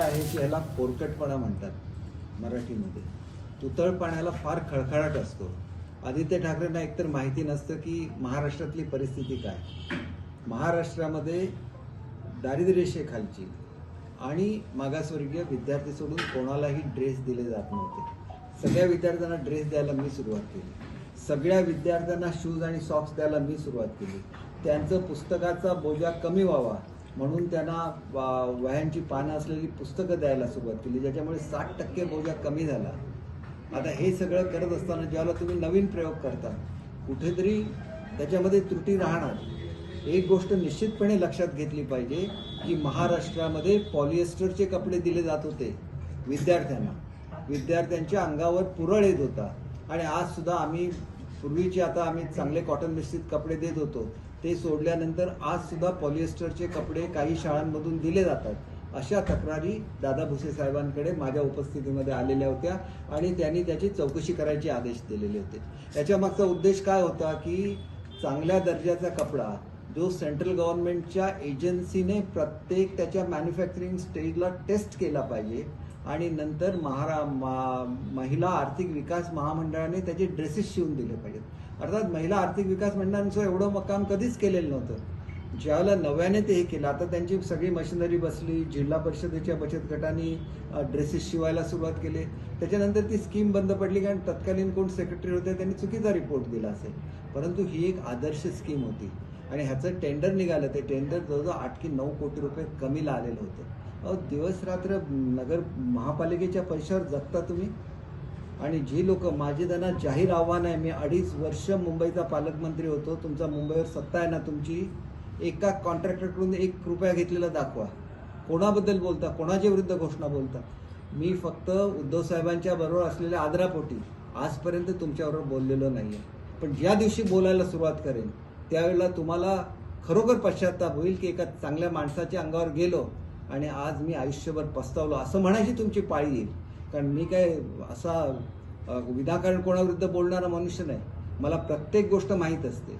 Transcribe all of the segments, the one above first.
आहे की ह्याला पोरकटपणा म्हणतात मराठीमध्ये. तुतळपणाला फार खळखळाट असतो. आदित्य ठाकरेंना एकतर माहिती नसतं की महाराष्ट्रातली परिस्थिती काय. महाराष्ट्रामध्ये दारिद्र्यरेषेखालची आणि मागासवर्गीय विद्यार्थी सोडून कोणालाही ड्रेस दिले जात नव्हते. सगळ्या विद्यार्थ्यांना ड्रेस द्यायला मी सुरुवात केली. सगळ्या विद्यार्थ्यांना शूज आणि सॉक्स द्यायला मी सुरुवात केली. त्यांचं पुस्तकाचा बोजा कमी व्हावा म्हणून त्यांना वा- वह्यांची पानं असलेली पुस्तकं द्यायला सुरुवात केली ज्याच्यामुळे साठ टक्के बोजा कमी झाला. आता हे सगळं करत असताना ज्याला तुम्ही नवीन प्रयोग करता कुठेतरी त्याच्यामध्ये त्रुटी राहणार. एक गोष्ट निश्चितपणे लक्षात घेतली पाहिजे की महाराष्ट्रामध्ये पॉलिएस्टरचे कपडे दिले जात होते विद्यार्थ्यांना. विद्यार्थ्यांच्या अंगावर पुरळ येत होता. आणि आजसुद्धा आम्ही पूर्वीचे आता आम्ही चांगले कॉटन मिश्रित कपडे देत होतो. ते सोडल्यानंतर आज सुद्धा पॉलिएस्टरचे कपडे काही शाळांमधून दिले जातात. अशा तक्रारी दादा भुसे साहेबांकडे माझ्या उपस्थितीमध्ये आलेल्या होत्या आणि त्यांनी त्याची चौकशी करायचे आदेश दिलेले होते. याच्या मागचा उद्देश काय होता की चांगल्या दर्जाचा कपडा जो सेंट्रल गव्हर्नमेंटच्या एजन्सीने प्रत्येक त्याच्या मॅन्युफॅक्चरिंग स्टेजला टेस्ट केला पाहिजे आणि नंतर महारा मा- महिला आर्थिक विकास महामंडळाने त्याचे ड्रेसेस शिवून दिले पाहिजेत. अर्थात महिला आर्थिक विकास मंडळांचं एवढं काम कधीच केलेलं नव्हतं. ज्यावेळेला नव्याने ते हे केलं आता त्यांची सगळी मशिनरी बसली जिल्हा परिषदेच्या बचत गटांनी ड्रेसेस शिवायला सुरुवात केली. त्याच्यानंतर ती स्कीम बंद पडली कारण तत्कालीन कोण सेक्रेटरी होते त्यांनी चुकीचा रिपोर्ट दिला असेल. परंतु ही एक आदर्श स्कीम होती. आणि ह्याचं टेंडर निघालं. ते टेंडर जवळजवळ आठ की नऊ कोटी रुपये कमीला आलेलं होतं. अहो दिवस रात्र नगर महापालिकेच्या पैशावर जगता तुम्ही? आणि जी लोक माझे त्यांना जाहीर आव्हान आहे मी अडीच वर्ष मुंबईचा पालकमंत्री होतो. तुमचा मुंबईवर सत्ता आहे ना तुमची एका कॉन्ट्रॅक्टरकडून एक रुपया घेतलेला दाखवा. कोणाबद्दल बोलता? कोणाच्या विरुद्ध घोषणा बोलता? मी फक्त उद्धव साहेबांच्या बरोबर असलेल्या आदरापोटी आजपर्यंत तुमच्याबरोबर बोललेलो नाही आहे पण ज्या दिवशी बोलायला सुरुवात करेन त्यावेळेला तुम्हाला खरोखर पश्चाताप होईल की एका चांगल्या माणसाच्या अंगावर गेलो आणि आज मी आयुष्यभर पस्तावलो असं म्हणायची तुमची पाळी येईल. कारण मी काय असा विनाकारण कोणाविरुद्ध बोलणारा मनुष्य नाही. मला प्रत्येक गोष्ट माहीत असते.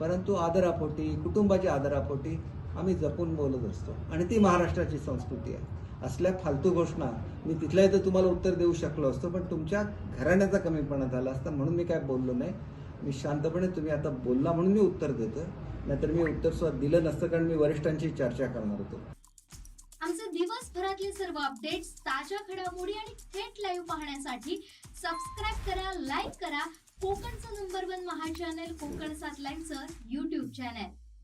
परंतु आदरापोटी कुटुंबाच्या आदरापोटी आम्ही जपून बोलत असतो. आणि ती महाराष्ट्राची संस्कृती आहे. असल्या फालतू घोषणा मी तिथल्या इथं तुम्हाला उत्तर देऊ शकलो असतो पण तुमच्या घराण्याचा कमीपणा झाला असता म्हणून मी काय बोललो नाही. मी शांतपणे तुम्ही आता बोलला म्हणून मी उत्तर देतो नाहीतर मी उत्तर सुद्धा दिलं नसतं कारण मी वरिष्ठांची चर्चा करणार होतो. आमचे दिवसभरातले सर्व अपडेट्स ताज्या घडामोडी आणि थेट लाईव्ह पाहण्यासाठी सबस्क्राईब करा लाईक करा. कोकणचं नंबर वन महा चॅनल कोकण सात लाईनचं युट्यूब चॅनल